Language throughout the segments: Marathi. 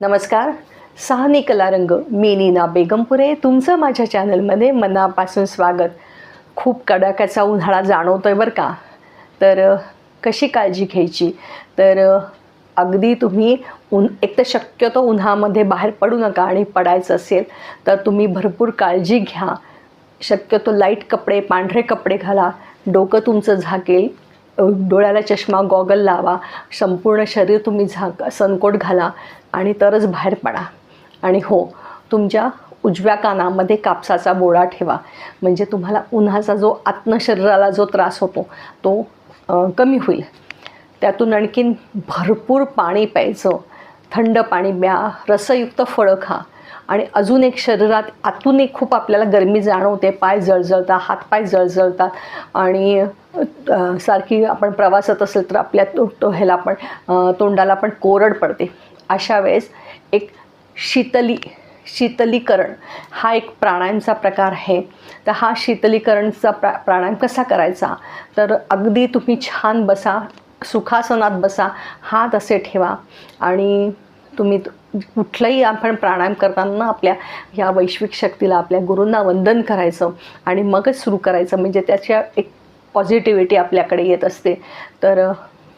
नमस्कार. सहानी कलारंग मी नीना बेगमपुरे. तुमचं माझ्या चॅनलमध्ये मनापासून स्वागत. खूप कडाक्याचा उन्हाळा जाणवतो आहे बरं का? तर कशी काळजी घ्यायची? तर अगदी तुम्ही उन एक तर शक्यतो उन्हामध्ये बाहेर पडू नका आणि पडायचं असेल तर तुम्ही भरपूर काळजी घ्या. शक्यतो लाइट कपडे पांढरे कपडे घाला. डोकं तुमचं झाकेल. डोळ्याला चष्मा गॉगल लावा संपूर्ण शरीर तुम्ही झाक सनकोट घाला आणि तरच बाहेर पडा. आणि हो तुमच्या उजव्या कानामध्ये कापसाचा बोळा ठेवा. म्हणजे तुम्हाला उन्हाचा जो आत्म शरीराला जो त्रास होतो तो कमी होईल. त्यातून आणखीन भरपूर पाणी प्यायचं. थंड पाणी प्या रसयुक्त फळं खा. आणि अजून एक शरीरात आतून एक खूप आपल्याला गरमी जाणवते पाय जळजळतात हातपाय जळजळतात आणि सारखी आपण प्रवासात असेल तर आपल्या तो तो- ह्याला पण तोंडाला पण कोरड पडते. अशा वेळेस एक शीतली शीतलीकरण हा एक प्राणायामचा प्रकार आहे. तर हा शीतलीकरणचा प्रा प्राणायाम कसा करायचा? तर अगदी तुम्ही छान बसा सुखासनात बसा हात असे ठेवा आणि तुम्ही कुठलाही कुठलंही आपण प्राणायाम करताना आपल्या ह्या वैश्विक शक्तीला आपल्या गुरूंना वंदन करायचं आणि मगच सुरू करायचं म्हणजे त्याच्या एक पॉझिटिव्हिटी आपल्याकडे येत असते. तर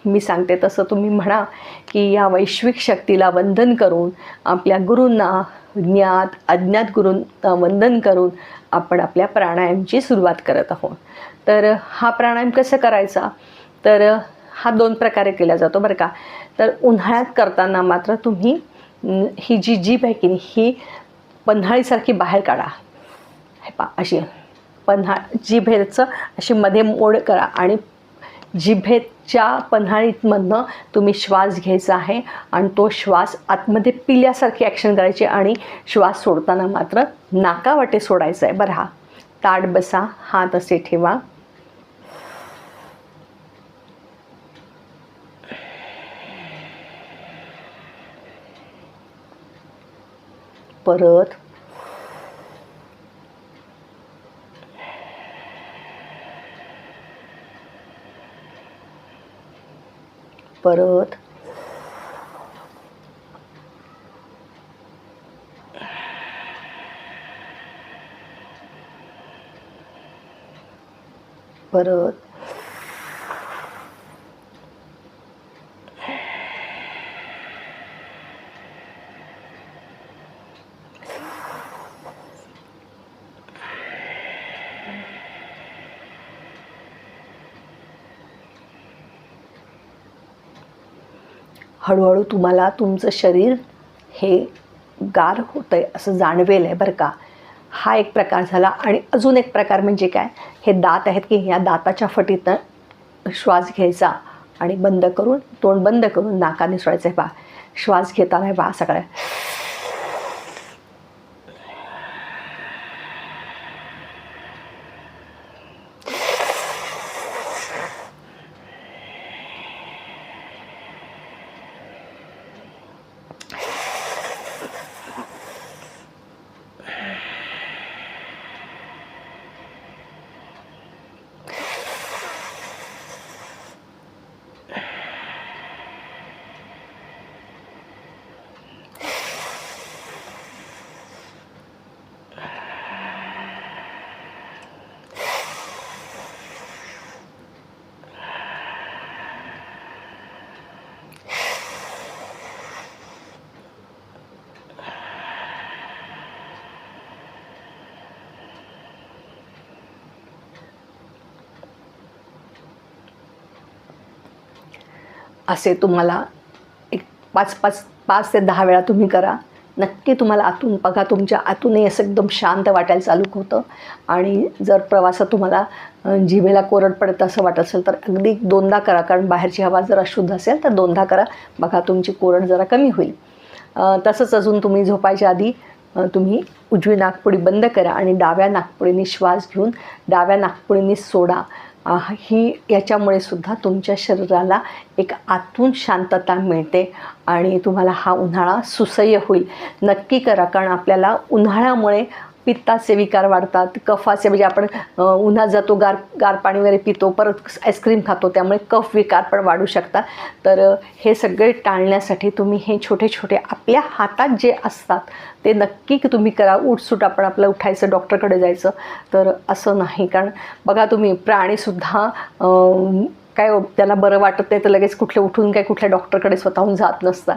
मी सांगते तसं तुम्ही म्हणा की या वैश्विक शक्तीला वंदन करून आपल्या गुरूंना ज्ञात अज्ञात गुरूंना वंदन करून आपण आपल्या प्राणायामची सुरुवात करत आहोत. तर हा प्राणायाम कसं करायचा? तर हा दोन प्रकारे केला जातो बरं का. तर उन्हाळ्यात करताना मात्र तुम्ही ही जी जीभ आहे की नाही ही पन्हाळीसारखी बाहेर काढा. हे पा अशी पन्हा जिभेचं अशी मध्ये मोड करा आणि जिभेच्या पन्हाळीमधनं तुम्ही श्वास घ्यायचा आहे आणि तो श्वास आतमध्ये पिल्यासारखी ॲक्शन करायची आणि श्वास सोडताना मात्र नाकावाटे सोडायचा आहे. बरं हा ताट बसा हात असे ठेवा. परत. परत. परत. हळूहळू तुम्हाला तुमचं शरीर हे गार होतं आहे असं जाणवेल आहे बरं का. हा एक प्रकार झाला. आणि अजून एक प्रकार म्हणजे काय? हे दात आहेत की ह्या दाताच्या फटीतनं श्वास घ्यायचा आणि बंद करून तोंड बंद करून नाकाने सोडायचं आहे बा. श्वास घेताना बा सगळ्या असे तुम्हाला एक पाच पाच पाच ते दहा वेळा तुम्ही करा. नक्की तुम्हाला आतून बघा तुमच्या आतूनही असं एकदम शांत वाटायला चालू होतं. आणि जर प्रवासात तुम्हाला जिभेला कोरड पडत असं वाटत असेल तर अगदी दोनदा करा. कारण बाहेरची हवा जर अशुद्ध असेल तर दोनदा करा. बघा तुमची कोरड जरा कमी होईल. तसंच अजून तुम्ही झोपायच्या आधी तुम्ही उजवी नाकपुडी बंद करा आणि डाव्या नाकपुडीने श्वास घेऊन डाव्या नागपुडीने सोडा. ही याच्यामुळे सुद्धा तुमच्या शरीराला एक आतून शांतता मिळते आणि तुम्हाला हा उन्हाळा सुसह्य होईल. नक्की करा कारण आपल्याला उन्हाळ्यामुळे पित्ताचे विकार वाढतात कफाचे म्हणजे आपण उन्हात जातो गार गार पाणी वगैरे पितो परत आईस्क्रीम खातो त्यामुळे कफ विकार पण वाढू शकतात. तर हे सगळे टाळण्यासाठी तुम्ही हे छोटे छोटे आपल्या हातात जे असतात ते नक्की की तुम्ही करा. उठसूट आपण आपलं उठायचं डॉक्टरकडे जायचं तर असं नाही. कारण बघा तुम्ही प्राणीसुद्धा काय हो, त्याला बरं वाटत नाही तर लगेच कुठले उठून काय कुठल्या डॉक्टरकडे स्वतःहून जात नसतात.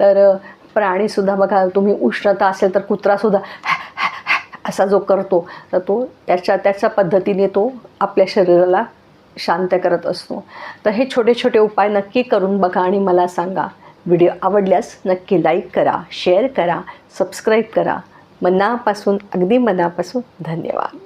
तर प्राणीसुद्धा बघा तुम्ही उष्णता असेल तर कुत्रासुद्धा असा जो करतो तर तो त्याच्या त्याच्या पद्धतीने तो आपल्या शरीराला शांत करत असतो. तर हे छोटे छोटे उपाय नक्की करून बघा आणि मला सांगा. व्हिडिओ आवडल्यास नक्की लाईक करा शेअर करा सबस्क्राईब करा. मनापासून अगदी मनापासून धन्यवाद.